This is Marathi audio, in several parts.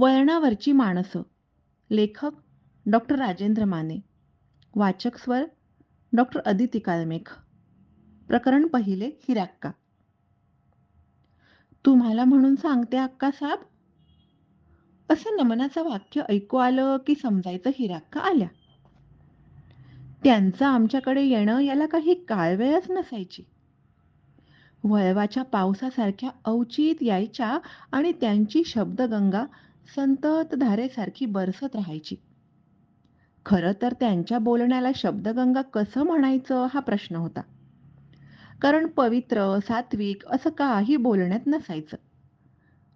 वळणावरची माणसं. लेखक डॉक्टर राजेंद्र माने. वाचक स्वर डॉक्टर अदिती काळमेख प्रकरण पहिले हिराक्का तुम्हाला म्हणून सांगते अक्का साहेब असं नमनाचं वाक्य ऐकू आलं की समजायचं हिराक्का आल्या. त्यांचं आमच्याकडे येणं याला काही काळ वेळच नसायची. वळवाच्या पावसासारख्या अवचित यायच्या आणि त्यांची शब्दगंगा संतत धारेसारखी बरसत राहायची. खरं तर त्यांच्या बोलण्याला शब्दगंगा कसं म्हणायचं हा प्रश्न होता. कारण पवित्र सात्विक असं काही बोलण्यात नसायचं.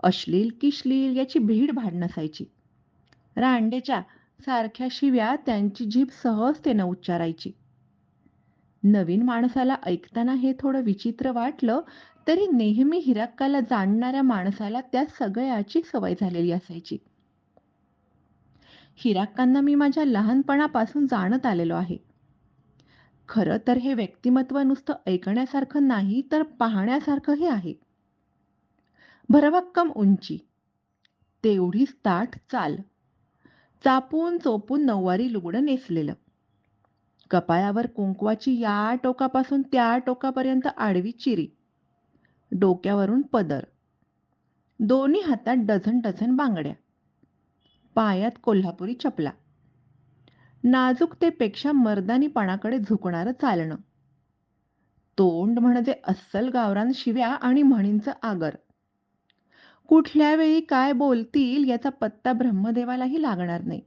अश्लील किश्लील याची भीड भाड नसायची. रांडेच्या सारख्या शिव्या त्यांची जीभ सहजतेनं उच्चारायची. नवीन माणसाला ऐकताना हे थोडं विचित्र वाटलं तरी नेहमी हिराक्काला जाणणाऱ्या माणसाला त्या सगळ्याची सवय झालेली असायची. हिराक्कांना मी माझ्या लहानपणापासून जाणत आलेलो आहे. खरं तर हे व्यक्तिमत्व नुसतं ऐकण्यासारखं नाही तर पाहण्यासारखंही आहे. भरभक्कम उंची. तेवढीच ताठ चाल. चापून चोपून नऊवारी लुगडं नेसलेलं. कपाळावर कुंकवाची या टोकापासून त्या टोकापर्यंत आडवी चिरी. डोक्यावरून पदर. दोन्ही हातात डझन डझन बांगड्या. पायात कोल्हापुरी चपला. नाजूकतेपेक्षा मर्दानीपणाकडे झुकणारं चालणं. तोंड म्हणजे अस्सल गावरान शिव्या आणि म्हणींचं आगर. कुठल्या वेळी काय बोलतील याचा पत्ता ब्रह्मदेवालाही लागणार नाही.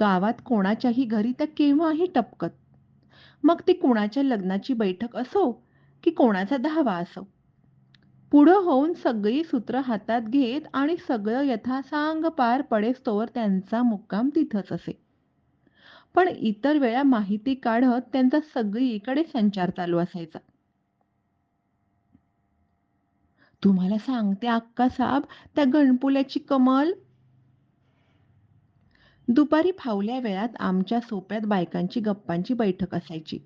गावात कोणाच्याही घरी त्या केव्हाही टपकत. मग ती कुणाच्या लग्नाची बैठक असो की कोणाचा दहावा असो. पुढं होऊन सगळी सूत्र हातात घेत आणि सगळं यथासांग पार पडेस्तोवर त्यांचा मुक्काम तिथंच असे. पण इतर वेळा माहिती काढत त्यांचा सगळीकडे संचार चालू असायचा. तुम्हाला सांगते अक्का साहेब त्या गणपुल्याची कमल. दुपारी फावल्या वेळात आमच्या सोप्यात बायकांची गप्पांची बैठक असायची.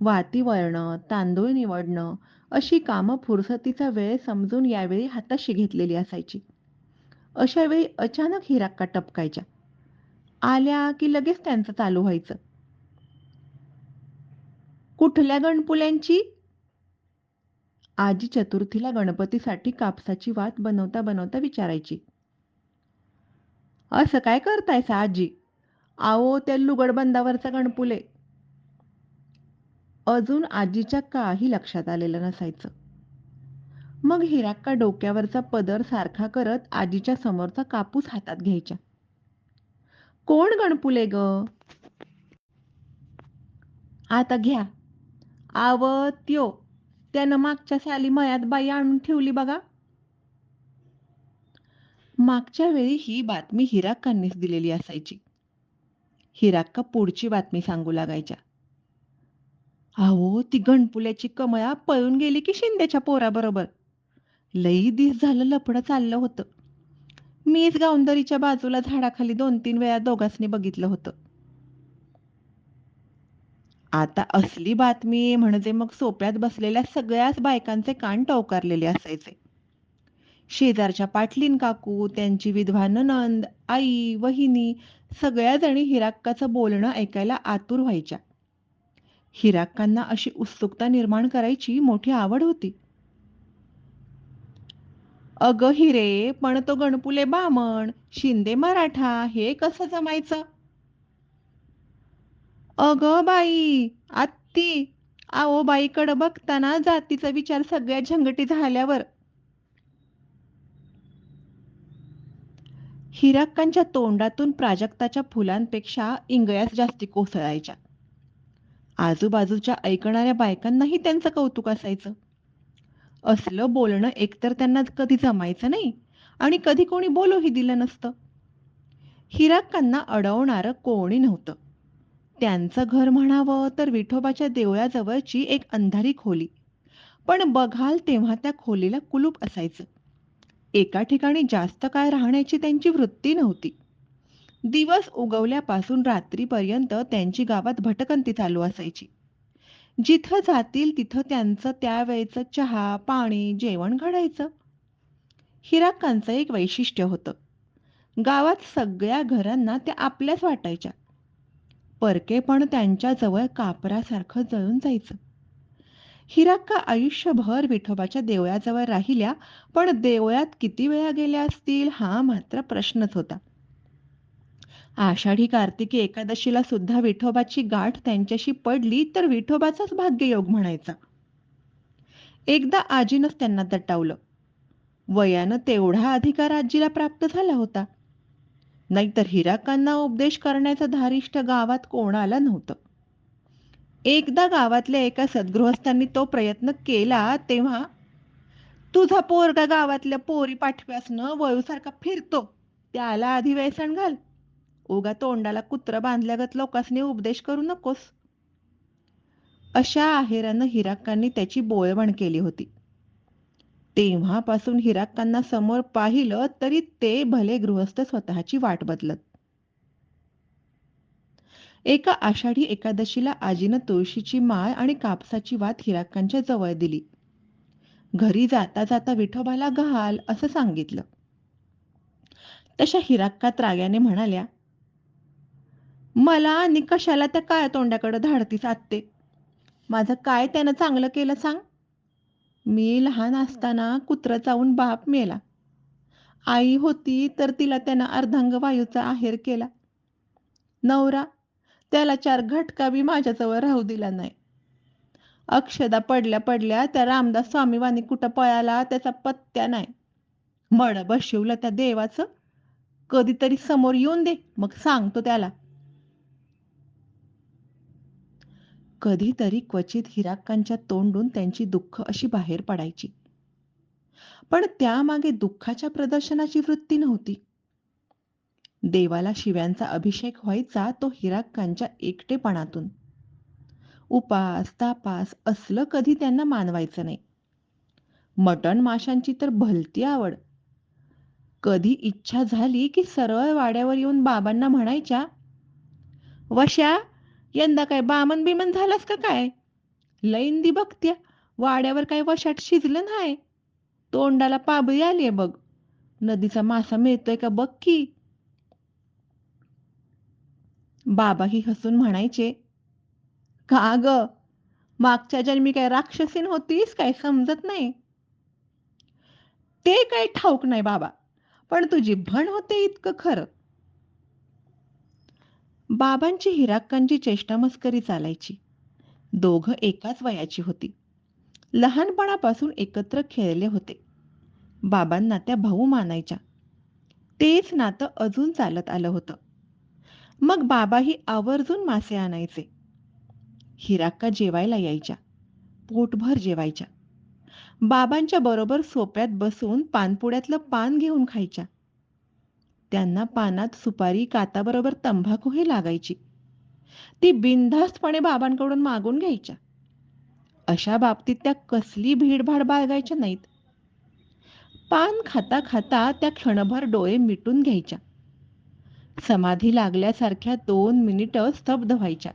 वाती वळणं तांदूळ निवडणं अशी कामं फुरसतीचा वेळ समजून यावेळी हाताशी घेतलेली असायची. अशा वेळी अचानक हिराक्का टपकायच्या. आल्या की लगेच त्यांचं चालू व्हायचं. कुठल्या गणपुल्यांची? आजी चतुर्थीला गणपतीसाठी कापसाची वात बनवता बनवता विचारायची. असं काय करतायसा आजी? आओ त्या लुगडबंदावरचा गणपुले. अजून आजीच्या काही लक्षात आलेलं नसायचं. मग हिराक्का डोक्यावरचा पदर सारखा करत आजीच्या समोरचा कापूस हातात घ्यायच्या कोण गणपुले ग? आता घ्या. आव त्यो त्यानं मागच्या साली मयात बाई आणून ठेवली बघा. मागच्या वेळी ही बातमी हिराक्कांनीच दिलेली असायची. हिराक्का पुढची बातमी सांगू लागायच्या. अहो ती गणपुल्याची कमळा पळून गेली की शिंद्याच्या पोराबरोबर. लई दिस झालं लपडं चाललं होतं. मीच गावंदरीच्या बाजूला झाडाखाली दोन तीन वेळा दोघांनी बघितलं होतं. आता असली बातमी म्हणजे मग सोप्यात बसलेल्या सगळ्याच बायकांचे कान टवकारलेले असायचे. शेजारच्या पाटलीन काकू त्यांची विधवा ननंद आई वहिनी सगळ्या जणी हिराक्काचं बोलणं ऐकायला आतुर व्हायच्या. हिराक्कांना अशी उत्सुकता निर्माण करायची मोठी आवड होती. अग हिरे पण तो गणपुले बामण शिंदे मराठा हे कसं जमायचं? अग बाई आत्ती आओ बाईकडं बघताना जातीचा विचार सगळ्या झंगटी झाल्यावर. हिराक्कांच्या तोंडातून प्राजक्ताच्या फुलांपेक्षा इंगळ्याच जास्ती कोसळायच्या. आजूबाजूच्या ऐकणाऱ्या बायकांनाही त्यांचं कौतुक असायचं. असलं बोलणं एकतर त्यांना कधी जमायचं नाही आणि कधी कोणी बोलूही दिलं नसतं. हिराक्कांना अडवणारं कोणी नव्हतं. त्यांचं घर म्हणावं तर विठोबाच्या देवळाजवळची एक अंधारी खोली. पण बघाल तेव्हा त्या खोलीला कुलूप असायचं. एका ठिकाणी जास्त काळ राहण्याची त्यांची वृत्ती नव्हती. दिवस उगवल्यापासून रात्रीपर्यंत त्यांची गावात भटकंती चालू असायची. जिथं जातील तिथं त्यांचं त्यावेळेचं चहा पाणी जेवण घडायचं. हिराक्कांचं एक वैशिष्ट्य होतं. गावात सगळ्या घरांना त्या आपल्याच वाटायच्या. परकेपण त्यांच्याजवळ कापरासारखं जळून जायचं. हिराक्का आयुष्यभर विठोबाच्या देवळाजवळ राहिल्या पण देवळात किती वेळा गेल्या असतील हा मात्र प्रश्नच होता. आषाढी कार्तिकी एकादशीला सुद्धा विठोबाची गाठ त्यांच्याशी पडली तर विठोबाचाच भाग्ययोग म्हणायचा. एकदा आजीनंच त्यांना दटावलं. वयानं तेवढा अधिकार आजीला प्राप्त झाला होता. नाहीतर हिराकांना उपदेश करण्याचं धारिष्ट गावात कोणाला नव्हतं. एकदा गावातल्या एका सद्गृहस्थांनी तो प्रयत्न केला तेव्हा तुझा पोरगा गावातल्या पोरी पाठव्यासनं वळूसारखा फिरतो. त्याला आधी व्यसन घाल. उगा तोंडाला कुत्र बांधल्यागत लोकांनी उपदेश करू नकोस. अशा आहेरानं हिराक्कांनी त्याची बोळवण केली होती. तेव्हापासून हिराक्कांना समोर पाहिलं तरी ते भले गृहस्थ स्वतःची वाट बदलत. एका आषाढी एकादशीला आजीनं तुळशीची माळ आणि कापसाची वात हिराक्कांच्या जवळ दिली. घरी जाता जाता विठोबाला घाल असं सांगितलं. तशा हिराक्का त्राग्याने म्हणाल्या मला आणि कशाला त्या काळ्या तोंडाकडे धाडतीस आत्ते माझं काय त्यानं चांगलं केलं सांग? मी लहान असताना कुत्रा चावून बाप मेला. आई होती तर तिला त्यानं अर्धांग वायूचा आहेर केला. नवरा त्याला चार घटका बी माझ्याजवळ राहू दिला नाही. अक्षदा पडल्या पडल्या त्या रामदास स्वामीवानी कुठं पळाला त्याचा पत्त्या नाही. मड बशिवलं त्या देवाचं. कधीतरी समोर येऊन दे मग सांगतो त्याला. कधीतरी क्वचित हिराक्कांच्या तोंडून त्यांची दुःख अशी बाहेर पडायची. पण त्यामागे दुःखाच्या प्रदर्शनाची वृत्ती नव्हती. देवाला शिव्यांचा अभिषेक व्हायचा तो हिराक्कांच्या एकटेपणातून. उपास तापास असलं कधी त्यांना मानवायचं नाही. मटण माशांची तर भलती आवड. कधी इच्छा झाली की सरळ वाड्यावर येऊन बाबांना म्हणायच्या वशा यंदा काय बामन बिमन झालास का काय? लैंदी बघत्या वाड्यावर काय वशाट शिजलं नाही. तोंडाला पाबळी आलीये बघ. नदीचा मासा मिळतोय का बघ की? बाबाही हसून म्हणायचे का ग? मागच्या जन्मी काय राक्षसीन होतीस काय समजत नाही. ते काय ठाऊक नाही बाबा पण तुझी भण होते इतकं खरं. बाबांची हिराक्कांची चेष्टामस्करी चालायची. दोघं एकाच वयाची होती. लहानपणापासून एकत्र खेळले होते. बाबांना त्या भाऊ मानायच्या. तेच नातं अजून चालत आलं होतं. मग बाबाही आवर्जून मासे आणायचे. हिराक्का जेवायला यायच्या. पोटभर जेवायच्या. बाबांच्या बरोबर सोप्यात बसून पानपुड्यातलं पान घेऊन खायच्या. त्यांना पानात सुपारी काताबरोबर तंबाखूही लागायची. ती बिनधास्तपणे बाबांकडून मागून घ्यायच्या. अशा बाबतीत त्या कसली भीडभाड बाळगायच्या नाहीत. पान खाता खाता त्या क्षणभर डोळे मिटून घ्यायच्या. समाधी लागल्यासारख्या दोन मिनिटं स्तब्ध व्हायच्या.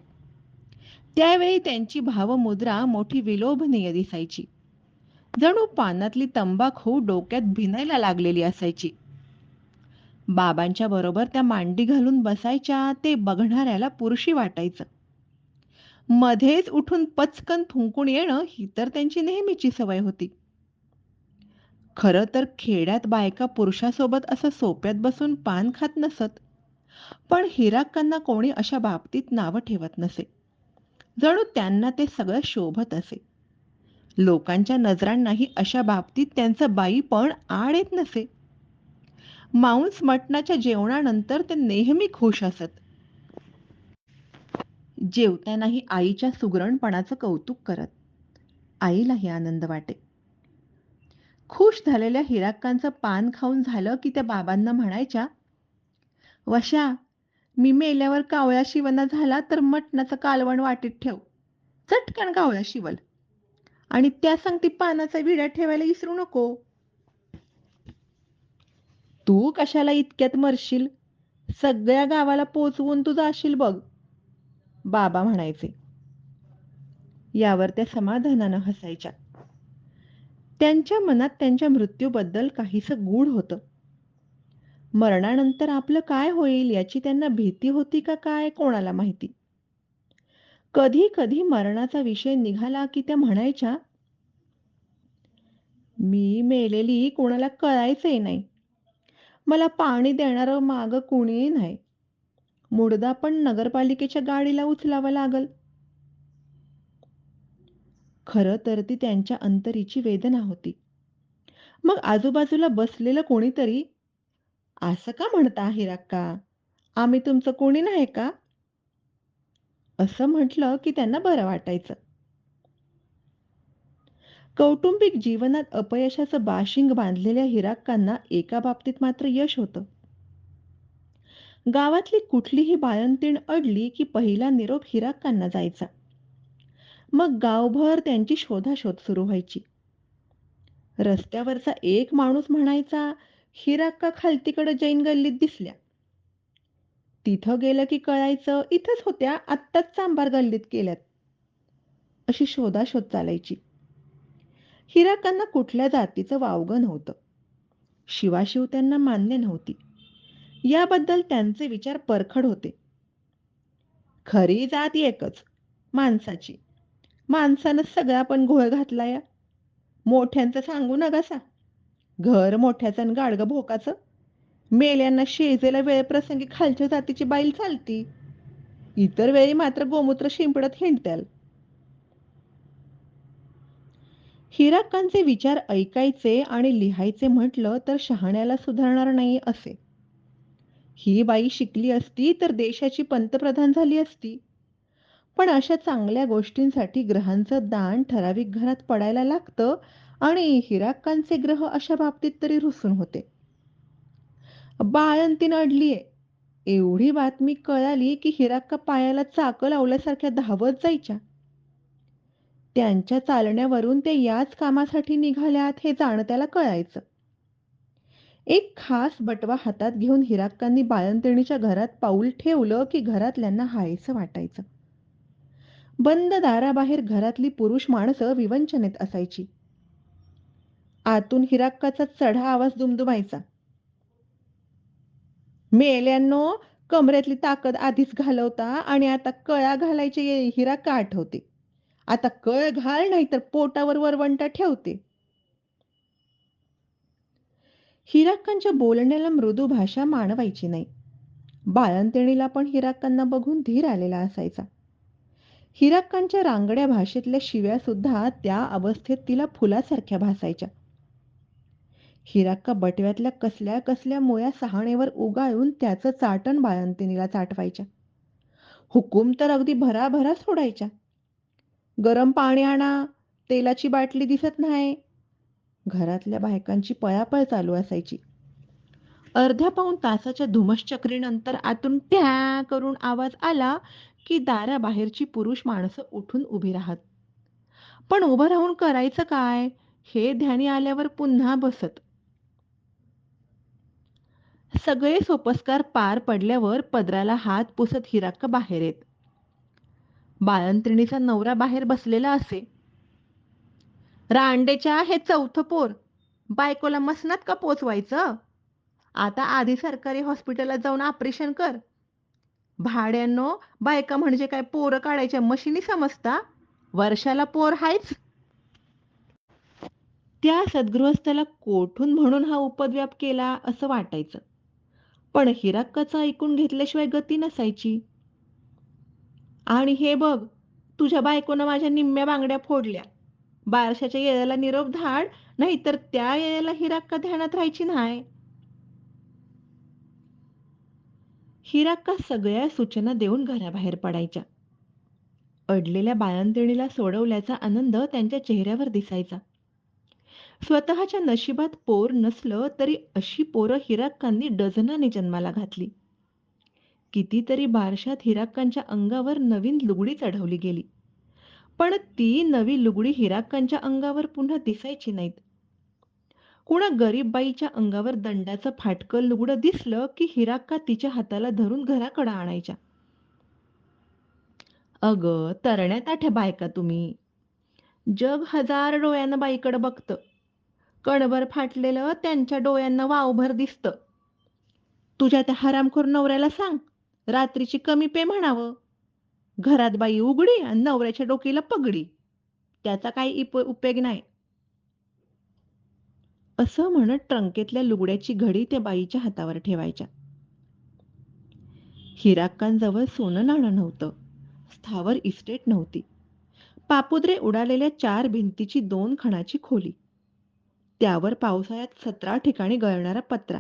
त्यावेळी त्यांची भावमुद्रा मोठी विलोभनीय दिसायची. जणू पानातली तंबाखू डोक्यात भिनायला लागलेली असायची. बाबांच्या बरोबर त्या मांडी घालून बसायच्या ते बघणाऱ्याला पुरुषी वाटायचं. मध्येच उठून पचकन थुंकून येणं ही तर त्यांची नेहमीची सवय होती. खरं तर खेड्यात बायका पुरुषासोबत असं सोप्यात बसून पान खात नसत पण हिराकांना कोणी अशा बाबतीत नावं ठेवत नसे. जणू त्यांना ते सगळं शोभत असे. लोकांच्या नजरांनाही अशा बाबतीत त्यांचं बाई पण आड येत नसे. मांस मटणाच्या जेवणानंतर ते नेहमी खुश असत. जेवतानाही आईच्या सुगरणपणाचं कौतुक करत. आईलाही आनंद वाटे. खुश झालेल्या हिराक्कांचं पान खाऊन झालं की त्या बाबांना म्हणायच्या वशा मी मेल्यावर कावळा शिवना झाला तर मटणाचं कालवण वाटीत ठेव. चटकन कावळा शिवल. आणि त्या सांगती पानाचा विडा ठेवायला विसरू नको. तू कशाला इतक्यात मरशील सगळ्या गावाला पोचवून तू जाशील बघ बाबा म्हणायचे यावर त्या समाधानानं हसायच्या त्यांच्या मनात त्यांच्या मृत्यूबद्दल काहीस गूढ होतं. मरणानंतर आपलं काय होईल याची त्यांना भीती होती का काय कोणाला माहिती. कधी-कधी मरणाचा विषय निघाला की त्या म्हणायच्या, "मी मेलेली कोणाला कळायचंही नाही. मला पाणी देणारं मागं कुणीही नाही. मुडदा पण नगरपालिकेच्या गाडीला उचलावा लागल." खरं तर ती त्यांच्या अंतरीची वेदना होती. मग आजूबाजूला बसलेलं कोणीतरी, "असं का म्हणता हिराक्का आम्ही तुमचं कोणी नाही का?" असं म्हटलं की त्यांना बरं वाटायचं. कौटुंबिक जीवनात अपयशाचं बाशिंग बांधलेल्या हिराक्कांना एका बाबतीत मात्र यश होतं. गावातली कुठलीही बाळंतीण अडली की पहिला निरोप हिराक्कांना जायचा. मग गावभर त्यांची शोधाशोध सुरू व्हायची. रस्त्यावरचा एक माणूस म्हणायचा, हिराक्का खालतीकडं जैन गल्लीत दिसल्या." तिथं गेलं की कळायचं, इथंच होत्या, आत्ताच चांभार गल्लीत गेल्यात. अशी शोधाशोध चालायची. हिराकांना कुठल्या जातीचं वावगं नव्हतं. शिवाशिव त्यांना मान्य नव्हती. याबद्दल त्यांचे विचार परखड होते. खरी जात एकच, माणसाची. माणसानं सगळा पण घोळ घातला या मोठ्यांचं सांगू नकासा. घर मोठ्याचं आणि गाडगं भोकाचं. मेल्यांना शेजेला वेळप्रसंगी खालच्या जातीची बाईल चालती. इतर वेळी मात्र गोमूत्र शिंपडत हिंडत्याल. हिराकांचे विचार ऐकायचे आणि लिहायचे म्हटलं तर शहाण्याला सुधारणार नाही असे. ही बाई शिकली असती तर देशाची पंतप्रधान झाली असती. पण अशा चांगल्या गोष्टींसाठी ग्रहांचं दान ठराविक घरात पडायला लागतं आणि हिराकांचे ग्रह अशा बाबतीत तरी रुसून होते. बाळंतीण अडलीये, एवढी बातमी कळाली की हिराक्का पायाला चाकं लावल्यासारख्या धावत जायच्या. त्यांच्या चालण्यावरून ते याच कामासाठी निघाल्यात हे जाणत्याला कळायचं. एक खास बटवा हातात घेऊन हिराक्कांनी बाळंतिणीच्या घरात पाऊल ठेवलं की घरातल्यांना हायचं वाटायचं. बंद दाराबाहेर घरातली पुरुष माणसं विवंचनेत असायची. आतून हिराक्काचा चढा आवाज दुमदुमायचा. मेल्यांनो, कमरेतली ताकद आधीच घालवता आणि आता कळा घालायची हिराक्का आठवते. आता कळ घाल नाहीतर पोटावर वरवंटा ठेवते. हिराक्कांच्या बोलण्याला मृदू भाषा मानवायची नाही. बाळंतिणीला पण हिराक्कांना बघून धीर आलेला असायचा. हिराक्कांच्या रांगड्या भाषेतल्या शिव्या सुद्धा त्या अवस्थेत तिला फुलासारख्या भासायच्या. हिराक्का बटव्यातल्या कसल्या कसल्या मुळ्या सहाणेवर उगाळून त्याचं चाटण बाळंतिणीला चाटवायच्या. हुकूम तर अगदी भराभरा सोडायच्या. "गरम पाणी आणा, तेलाची बाटली दिसत नाही." घरातल्या बायकांची पळापळ चालू असायची. अर्ध्या पाऊण तासाच्या धुमश्चक्रीनंतर आतून ट्या करून आवाज आला की दाराबाहेरची पुरुष माणसं उठून उभी राहत. पण उभं राहून करायचं काय हे ध्यानी आल्यावर पुन्हा बसत. सगळे सोपस्कार पार पडल्यावर पदराला हात पुसत हिराक्क बाहेर येत. बाळंत्रिणीचा नवरा बाहेर बसलेला असे. "रांडेच्या हे चौथं पोर. बायकोला मसनात का पोचवायचं? आता आधी सरकारी हॉस्पिटलला जाऊन ऑपरेशन कर. भाड्यांनो, बायका म्हणजे काय पोरं काढायच्या मशिनी समजता? वर्षाला पोर हायच." त्या सद्गृहस्थाला कोठून म्हणून हा उपद्व्याप केला असं वाटायचं. पण हिराक्काचं ऐकून घेतल्याशिवाय गती नसायची. "आणि हे बघ, तुझ्या बायकोनं माझ्या निम्म्या बांगड्या फोडल्या. बारशाच्या येळ्याला निरोप धाड, नाही तर त्या येळेला हिराक्का ध्यानात राहायची नाही हिराक्का सगळ्या सूचना देऊन घराबाहेर पडायच्या. अडलेल्या बाळंतिणीला सोडवल्याचा आनंद त्यांच्या चेहऱ्यावर दिसायचा. स्वतःच्या नशिबात पोर नसलं तरी अशी पोरं हिराक्कांनी डझनाने जन्माला घातली. कितीतरी बारशात हिराक्कांच्या अंगावर नवीन लुगडी चढवली गेली. पण ती नवी लुगडी हिराक्कांच्या अंगावर पुन्हा दिसायची नाहीत. कुणा गरीब बाईच्या अंगावर दंडाचं फाटकं लुगडं दिसलं की हिराक्का तिच्या हाताला धरून घराकडं आणायच्या. "अगं, तरण्या ताठ्या बायका तुम्ही. जग हजार डोळ्यानं बाईकडं बघतं. कणभर फाटलेलं त्यांच्या डोळ्यांना वावभर दिसतं तुझ्या त्या हरामखोर नवऱ्याला सांग रात्रीची कमी पे म्हणावं. घरात बाई उघडी आणि नवऱ्याच्या डोकीला पगडी. त्याचा काही उपयोग नाही. असं म्हणत ट्रंकेतल्या लुगड्याची घडी त्या बाईच्या हातावर ठेवायच्या. हिराक्कांजवळ सोनं नाणं नव्हतं. स्थावर इस्टेट नव्हती. पापुद्रे उडालेल्या चार भिंतीची दोन खणाची खोली. त्यावर पावसाळ्यात सतरा ठिकाणी गळणारा पत्रा.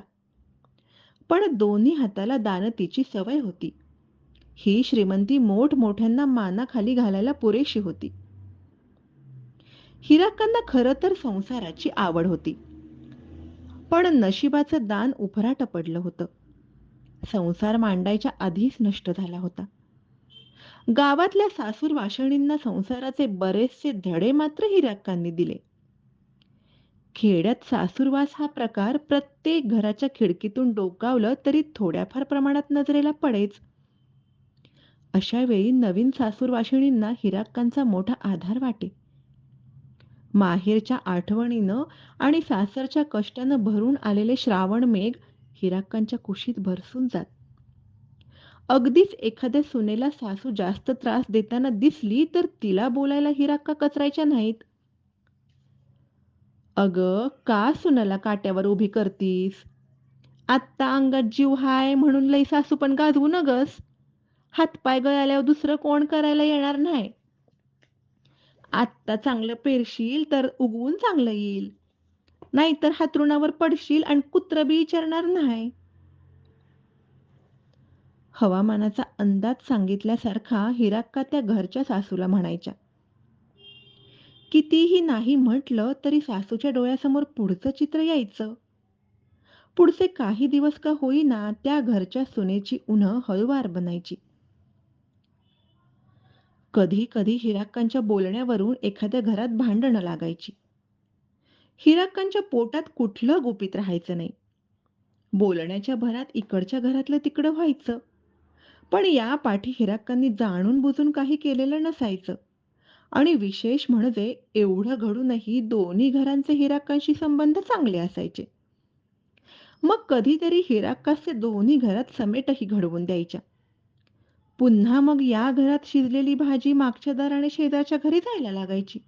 पण दोन्ही हाताला दानतीची सवय होती. ही श्रीमंती मोठमोठ्यांना मानाखाली घालायला पुरेशी होती. हिराकांना खरं तर संसाराची आवड होती. पण नशिबाचं दान उफराट पडलं होतं. संसार मांडायच्या आधीच नष्ट झाला होता. गावातल्या सासूर वाशिणींना संसाराचे बरेचसे धडे मात्र हिराक्कांनी दिले. खेड्यात सासूरवास हा प्रकार प्रत्येक घराच्या खिडकीतून डोकावलं तरी थोड्याफार प्रमाणात नजरेला पडेच. अशा वेळी नवीन सासूरवाशिणींना हिराक्कांचा मोठा आधार वाटे. माहेरच्या आठवणीनं आणि सासरच्या कष्टानं भरून आलेले श्रावण मेघ हिराक्कांच्या कुशीत भरसून जात. अगदीच एखाद्या सुनेला सासू जास्त त्रास देताना दिसली तर तिला बोलायला हिराक्का कचरायच्या नाहीत. अग का सुनाला काट्यावर उभी करतीस? आत्ता अंगात जीव हाय म्हणून लई सासू पण गाजवू नगस. हातपाय गळाल्यावर दुसरं कोण करायला येणार नाही? आत्ता चांगलं पेरशील तर उगवून चांगलं येईल. नाहीतर हातरुणावर पडशील आणि कुत्र बी विचारणार नाही. हवामानाचा अंदाज सांगितल्यासारखा हिराक्का त्या घरच्या सासूला म्हणायच्या. कितीही नाही म्हटलं तरी सासूच्या डोळ्यासमोर पुढचं चित्र यायचं. पुढचे काही दिवस का होईना त्या घरच्या सुनेची उन्ह हळूवार बनायची. कधी कधी हिराक्कांच्या बोलण्यावरून एखाद्या घरात भांडणं लागायची. हिराक्कांच्या पोटात कुठलं गुपित राहायचं नाही. बोलण्याच्या भरात इकडच्या घरातलं तिकडं व्हायचं. पण या पाठी हिराक्कांनी जाणून बुजून काही केलेलं नसायचं. आणि विशेष म्हणजे एवढं घडूनही दोन्ही घरांचे हिराक्कांशी संबंध चांगले असायचे. मग कधीतरी हिराक्काचे दोन्ही घरात समेटही घडवून द्यायच्या. पुन्हा मग या घरात शिजलेली भाजी मागच्या दाराने शेजारच्या घरी जायला लागायची.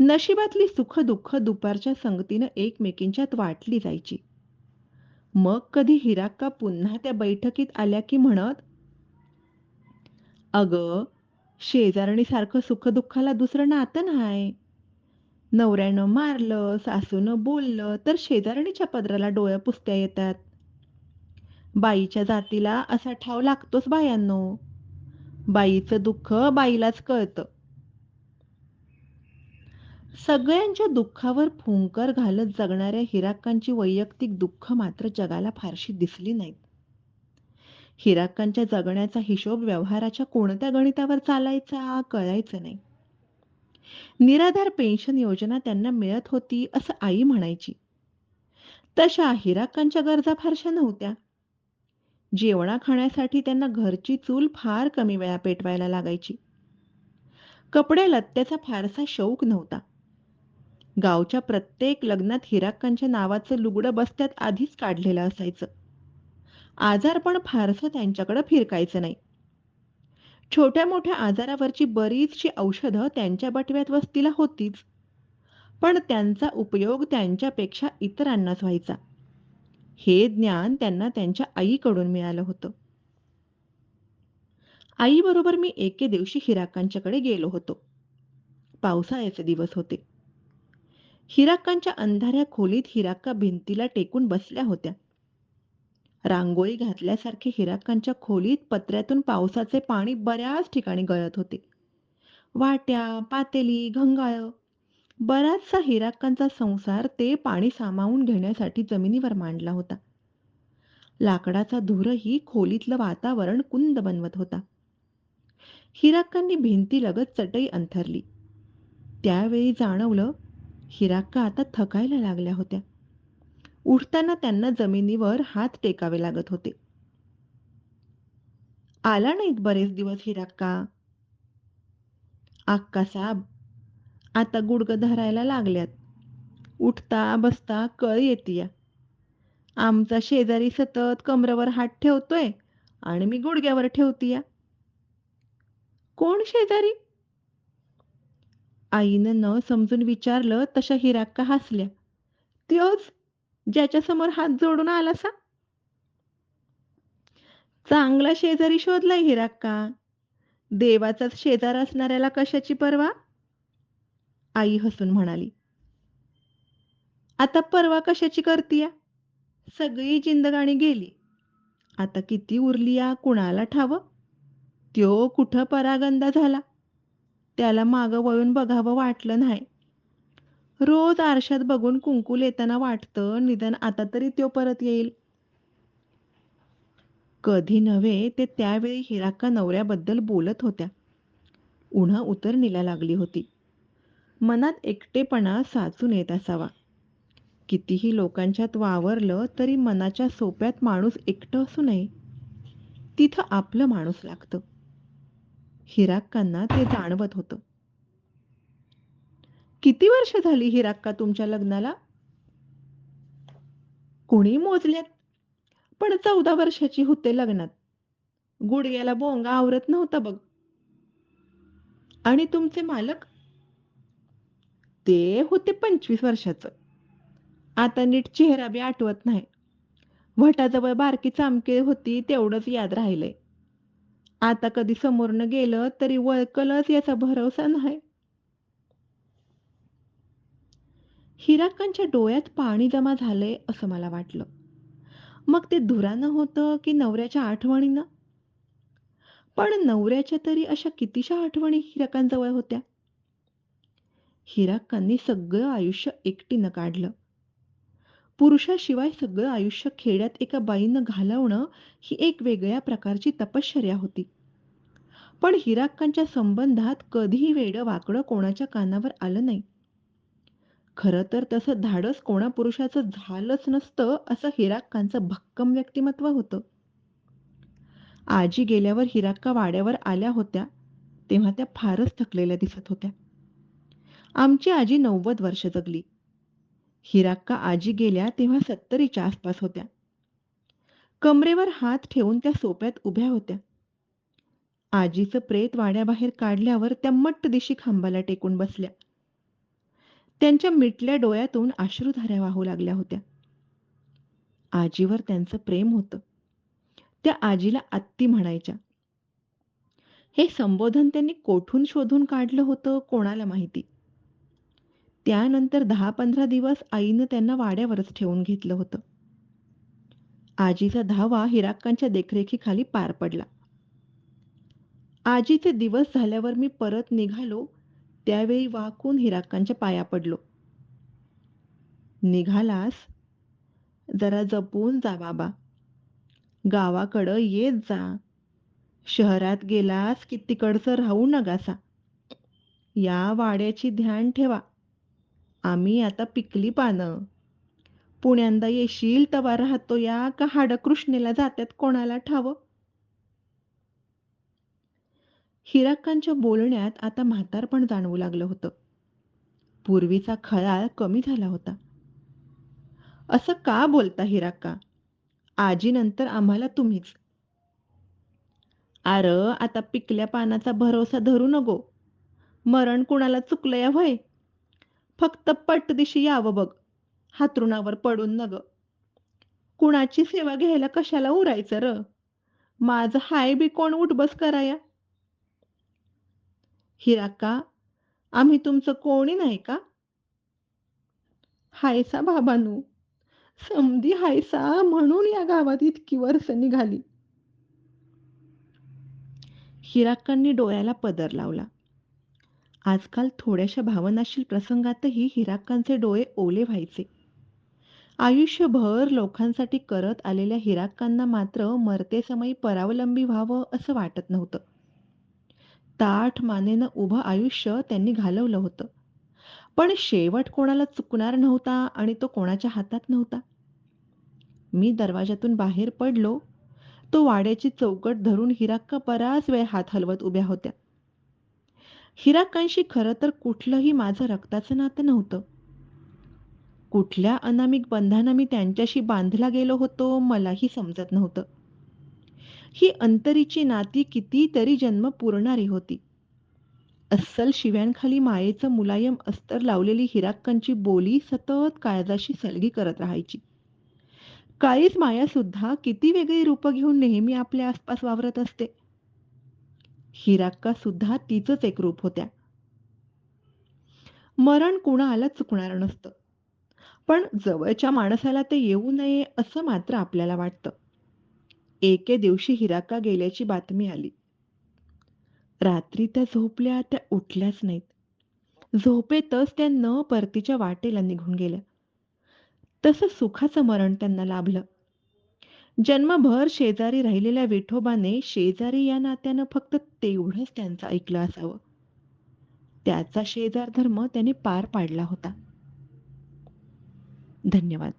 नशिबातली सुख दुःख दुपारच्या संगतीनं एकमेकींच्यात वाटली जायची. मग कधी हिराक्का पुन्हा त्या बैठकीत आल्या की म्हणत अग शेजारणी सारखं सुख दुःखाला दुसरं नातं नाही. नवऱ्यानं मारलं सासूनं बोललं तर शेजारणीच्या पदराला डोळ्या पुसत्या येतात. बाईच्या जातीला असा ठाव लागतोच बायांनो. बाईचं दुःख बाईलाच कळतं. सगळ्यांच्या दुःखावर फुंकर घालत जगणाऱ्या हिराक्कांची वैयक्तिक दुःख मात्र जगाला फारशी दिसली नाहीत. हिराक्कांच्या जगण्याचा हिशोब व्यवहाराच्या कोणत्या गणितावर चालायचा कळायचं नाही. निराधार पेन्शन योजना त्यांना मिळत होती असं आई म्हणायची. तशा हिराक्कांच्या गरजा फारशा नव्हत्या. जेवणा खाण्यासाठी त्यांना घरची चूल फार कमी वेळा पेटवायला लागायची. कपडे लत्त्याचा फारसा शौक नव्हता. गावच्या प्रत्येक लग्नात हिराक्कांच्या नावाचं लुगडं बसत्यात आधीच काढलेलं असायचं. आजारपण फारसं त्यांच्याकडं फिरकायचं नाही. छोट्या मोठ्या आजारावरची बरीचशी औषधं त्यांच्या बटव्यात वस्तीला होतीच. पण त्यांचा उपयोग त्यांच्यापेक्षा इतरांनाच व्हायचा. हे ज्ञान त्यांना त्यांच्या आईकडून मिळालं होतं. आईबरोबर मी एके दिवशी हिराक्कांच्याकडे गेलो होतो. पावसाळ्याचे दिवस होते. हिराक्कांच्या अंधाऱ्या खोलीत हिराक्का भिंतीला टेकून बसल्या होत्या. रांगोळी घातल्यासारखे हिराक्कांच्या खोलीत पत्र्यातून पावसाचे पाणी बऱ्याच ठिकाणी गळत होते. वाट्या पातेली घंगाळ. बराचसा हिराक्कांचा संसार ते पाणी सामावून घेण्यासाठी जमिनीवर मांडला होता. लाकडाचा धूरही खोलीतलं वातावरण कुंद बनवत होता. हिराक्कांनी भिंतीलगत चटई अंथरली. त्यावेळी जाणवलं हिराक्का आता थकायला लागल्या होत्या. उठताना त्यांना जमिनीवर हात टेकावे लागत होते आला नाहीत बरेच दिवस हिराक्का आक्का साब आता गुडघं धरायला लागल्यात उठता बसता कळ येतीया. आमचा शेजारी सतत कमरवर हात ठेवतोय आणि मी गुडघ्यावर ठेवतीया. कोण शेजारी? आईनं न समजून विचारलं तशा हिराक्का हसल्या. त्योच ज्याच्यासमोर हात जोडून आलासा. चांगला शेजारी शोधलाय हिराक्का. देवाचाच शेजार असणाऱ्याला कशाची पर्वा? आई हसून म्हणाली. आता परवा कशाची करतीया? सगळी जिंदगाणी गेली. आता किती उरलीया कुणाला ठावं? त्यो कुठं परागंदा झाला. त्याला मागं वळून बघावं वाटलं नाही. रोज आरशात बघून कुंकूल येताना वाटतं निदान आता तरी त्यो परत येईल. कधी नव्हे ते त्यावेळी हिराक्का नवऱ्याबद्दल बोलत होत्या. उन्हा उतरणीला लागली होती. मनात एकटेपणा साचून येत असावा. कितीही लोकांच्यात वावरलं तरी मनाच्या सोप्यात माणूस एकटं असू नये. तिथं आपलं माणूस लागतं. हिराक्कांना ते जाणवत होतं. किती वर्ष झाली हिराक्का तुमच्या लग्नाला? कुणी मोजल्यात. पण चौदा वर्षाची होते लग्नात. गुडघ्याला बोंगा आवरत नव्हता बघ. आणि तुमचे मालक? ते होते पंचवीस वर्षाचं. आता नीट चेहरा बी आठवत नाही. भटाजवळ बारकी चामके होती तेवढंच याद राहिलंय. आता कधी समोरनं गेलं तरी वळकलच याचा भरवसा नाही. हिराक्कांच्या डोळ्यात पाणी जमा झालंय असं मला वाटलं. मग ते धुरानं होतं की नवऱ्याच्या आठवणीनं? पण नवऱ्याच्या तरी अशा कितीशा आठवणी हिराकांजवळ होत्या. हिराक्कांनी सगळं आयुष्य एकटीनं काढलं. पुरुषाशिवाय सगळं आयुष्य खेड्यात एका बाईनं घालवणं ही एक वेगळ्या प्रकारची तपश्चर्या होती. पण हिराक्कांच्या संबंधात कधीही वेडं-वाकडं कोणाच्या कानावर आलं नाही. खरं तर तसं धाडस कोणा पुरुषाचं झालंच नसतं असं हिराक्कांचं भक्कम व्यक्तिमत्व होतं. आजी गेल्यावर हिराक्का वाड्यावर आल्या होत्या तेव्हा त्या फारच थकलेल्या दिसत होत्या. आमची आजी नव्वद वर्ष जगली. हिराक्का आजी गेल्या तेव्हा सत्तरीच्या आसपास होत्या. कमरेवर हात ठेवून त्या सोप्यात उभ्या होत्या. आजीचं प्रेत वाड्याबाहेर काढल्यावर त्या मट्टदिशी खांबाला टेकून बसल्या. त्यांच्या मिटल्या डोळ्यातून अश्रुधाऱ्या वाहू लागल्या होत्या. आजीवर त्यांचं प्रेम होतं. त्या आजीला आत्ती म्हणायच्या. हे संबोधन त्यांनी कोठून शोधून काढलं होतं कोणाला माहिती. त्यानंतर दहा पंधरा दिवस आईनं त्यांना वाड्यावरच ठेवून घेतलं होतं. आजीचा धावा हिराक्कांच्या देखरेखीखाली पार पडला. आजीचे दिवस झाल्यावर मी परत निघालो त्यावेळी वाकून हिराक्कांच्या पाया पडलो. निघालास? जरा जपून जा बाबा. गावाकडं येत जा. शहरात गेलास की तिकडचं राहू नगासा. या वाड्याची ध्यान ठेवा. आम्ही आता पिकली पानं. पुण्यांदा येशील तवा राहतोया का हाडकृष्णेला जात्यात कोणाला ठावं? हिराक्कांच्या बोलण्यात आता म्हातारपण जाणवू लागलं होतं. पूर्वीचा खळाळ कमी झाला होता. असं का बोलता हिराक्का? आजीनंतर आम्हाला तुम्हीच. अरं आता पिकल्या पानाचा भरोसा धरू नको. मरण कुणाला चुकलं या व्हय? फक्त पट दिशी यावं बघ. हातरुणावर पडून नग. कुणाची सेवा घ्यायला कशाला उरायचं र? माझं हाय बी कोण उठबस कराया? हिराक्का, आम्ही तुमचं कोणी नाही का? हायसा बाबानू समधी हायसा म्हणून या गावात इतकी वर्ष निघाली. हिराक्कांनी डोळ्याला पदर लावला. आजकाल थोड्याशा भावनाशील प्रसंगातही हिराक्कांचे डोळे ओले व्हायचे. आयुष्यभर लोकांसाठी करत आलेल्या हिराक्कांना मात्र मरतेसमयी परावलंबी व्हावं असं वाटत नव्हतं. ताठ मानेनं उभं आयुष्य त्यांनी घालवलं होतं. पण शेवट कोणाला चुकणार नव्हता आणि तो कोणाच्या हातात नव्हता. मी दरवाजातून बाहेर पडलो तो वाड्याची चौकट धरून हिराक्का बराच वेळ हात हलवत उभ्या होत्या. हिराक्कांशी खरं तर कुठलंही माझं रक्ताचं नातं नव्हतं. कुठल्या अनामिक बंधानं मी त्यांच्याशी बांधला गेलो होतो मलाही समजत नव्हतं. ही अंतरीची नाती कितीतरी जन्म पुरणारी होती. अस्सल शिव्यांखाली मायेचं मुलायम अस्तर लावलेली हिराक्कांची बोली सतत काळजाशी सलगी करत राहायची. काळीच मायासुद्धा किती वेगळी रूपं घेऊन नेहमी आपल्या आसपास वावरत असते. हिराक्कासुद्धा तिचंच एक रूप होत्या. मरण कुणाला चुकणार नसतं. पण जवळच्या माणसाला ते येऊ नये असं मात्र आपल्याला वाटतं. एके दिवशी हिराका गेल्याची बातमी आली. रात्री त्या झोपल्या त्या उठल्याच नाहीत. झोपेतच त्या न परतीच्या वाटेला निघून गेल्या. तसं सुखाचं मरण त्यांना लाभलं. जन्मभर शेजारी राहिलेल्या विठोबाने शेजारी या नात्यानं फक्त तेवढंच त्यांचं ऐकलं असावं. त्याचा शेजार धर्म त्याने पार पाडला होता. धन्यवाद.